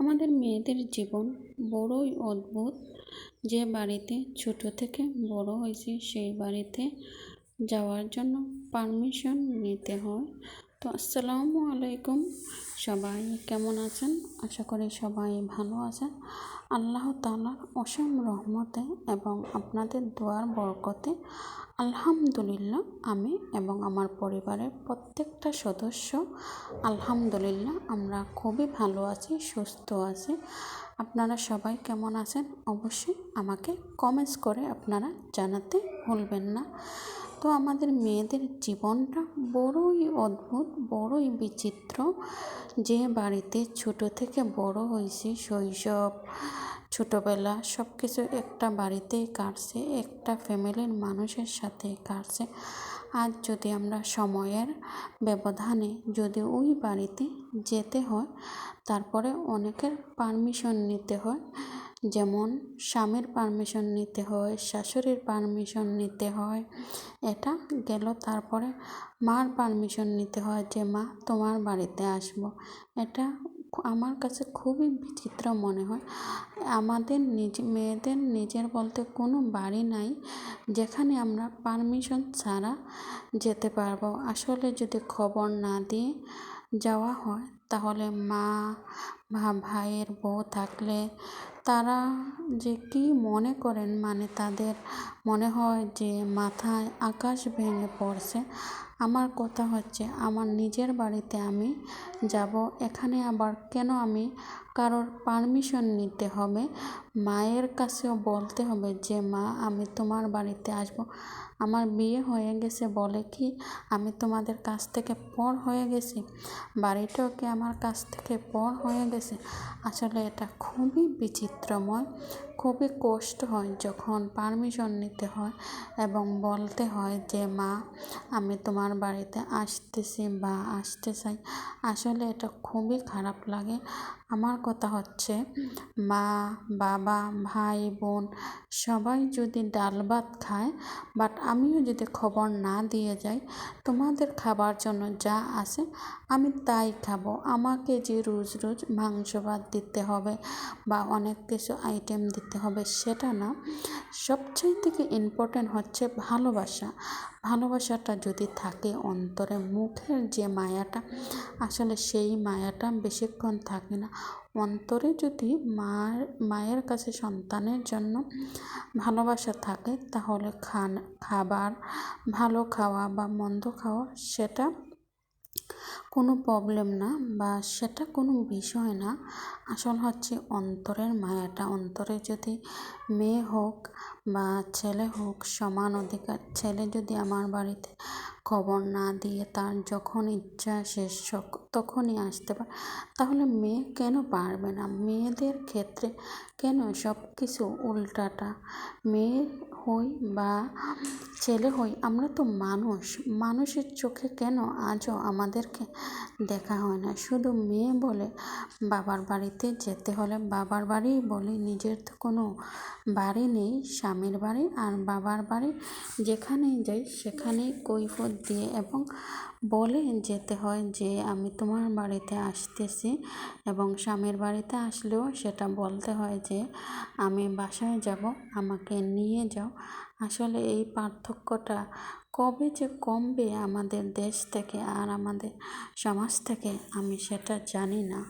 আমাদের মেয়েদের জীবন বড়ই অদ্ভুত। যে বাড়িতে ছোট থেকে বড় হয়েছি, সেই বাড়িতে যাওয়ার জন্য পারমিশন নিতে হয়। তো আসসালামু আলাইকুম। সবাই কেমন আছেন? আশা করি সবাই ভালো আছেন। আল্লাহ তালার অসীম রহমতে এবং আপনাদের দোয়ার বরকতে আলহামদুলিল্লাহ আমি এবং আমার পরিবারের প্রত্যেকটা সদস্য আলহামদুলিল্লাহ আমরা খুবই ভালো আছি, সুস্থ আছি। আপনারা সবাই কেমন আছেন? অবশ্যই আমাকে কমেন্টস করে আপনারা জানাতে ভুলবেন না। তো আমাদের মেয়েদের জীবনটা বড়ই অদ্ভুত, বড়ই বিচিত্র। যে বাড়িতে ছোট থেকে বড় হয়েছি, শৈশব, ছোটোবেলা সব কিছু একটা বাড়িতেই কাটছে, একটা ফ্যামিলির মানুষের সাথে কাটছে। আজ যদি আমরা সময়ের ব্যবধানে যদি ওই বাড়িতে যেতে হয়, তারপরে অনেকের পারমিশন নিতে হয় যেমন স্বামীর পারমিশন নিতে হয়, শাশুড়ির পারমিশন নিতে হয়, এটা গেল। তারপরে মার পারমিশন নিতে হয় যে, মা, তোমার বাড়িতে আসব। এটা আমার কাছে খুবই বিচিত্র মনে হয়। আমাদের নিজ, মেয়েদের নিজের বলতে কোনো বাড়ি নাই যেখানে আমরা পারমিশন ছাড়া যেতে পারব। আসলে যদি খবর না দিয়ে যাওয়া হয়, তাহলে মা ভাইয়ের বউ থাকলে তারা যে কি মনে করেন? মানে তাদের মনে হয় যে মাথায় আকাশ ভেঙে পড়ছে। আমার কথা হচ্ছে, আমার নিজের বাড়িতে আমি যাব, এখানে আবার কেন আমি? কারোর পারমিশন নিতে হবে, মায়ের কাছেও বলতে হবে যে, মা, আমি তোমার বাড়িতে আসব। আমার বিয়ে হয়ে গেছে বলে কি আমি তোমাদের কাছ থেকে পর হয়ে গেছি? বাড়িটাও কি আমার কাছ থেকে পর হয়ে গেছে আসলে এটা খুবই বিচিত্রময়, খুবই কষ্ট হয় যখন পারমিশন নিতে হয় এবং বলতে হয় যে, মা, আমি তোমার বাড়িতে আসতেছি বা আসতে চাই। আসলে এটা খুবই খারাপ লাগে। আমার কথা হচ্ছে, মা, বাবা, ভাই, বোন সবাই যদি ডাল ভাত খায় বাট আমিও যদি খবর না দিয়ে যাই, তোমাদের খাবার জন্য যা আছে আমি তাই খাব। আমাকে যে রোজ রোজ মাংস ভাত দিতে হবে বা অনেক কিছু আইটেম দিতে হবে, সেটা না। সবচেয়ে থেকে ইম্পর্টেন্ট হচ্ছে ভালোবাসা। ভালোবাসাটা যদি থাকে অন্তরে, মুখের যে মায়াটা, আসলে সেই মায়াটা বেশিক্ষণ থাকে না। অন্তরে যদি মার, মায়ের কাছে সন্তানের জন্য ভালোবাসা থাকে, তাহলে খান, খাবার ভালো খাওয়া বা মন্দ খাওয়া, সেটা কোনো প্রবলেম না বা সেটা কোনো বিষয় না। আসল হচ্ছে অন্তরের মায়াটা। অন্তরে যদি মেয়ে হোক বা ছেলে হোক, সমান অধিকার। ছেলে যদি আমার বাড়িতে খবর না দিয়ে তার যখন ইচ্ছা শেষ তখনই আসতে পারে। তাহলে মেয়ে কেন পারবে না? মেয়েদের ক্ষেত্রে কেন সব কিছু উল্টাটা? মেয়ে হই বা ছেলে হই, আমরা তো মানুষ। মানুষের চোখে কেন আজও আমাদেরকে দেখা হয় না? শুধু মেয়ে বলে বাবার বাড়িতে যেতে হলে বাবার বাড়িই বলে, নিজের তো কোনো বাড়ি নেই স্বামীর বাড়ি আর বাবার বাড়ি যেখানেই যাই সেখানেই কৈফত দিয়ে এবং বলে যেতে হয় যে, আমি তোমার বাড়িতে আসতেছি। এবং স্বামীর বাড়িতে আসলেও সেটা বলতে হয় যে, আমি বাসায় যাব, আমাকে নিয়ে যাও। আসলে এই পার্থক্যটা কবে যে কমবে আমাদের দেশ থেকে আর আমাদের সমাজ থেকে আমি সেটা জানি না।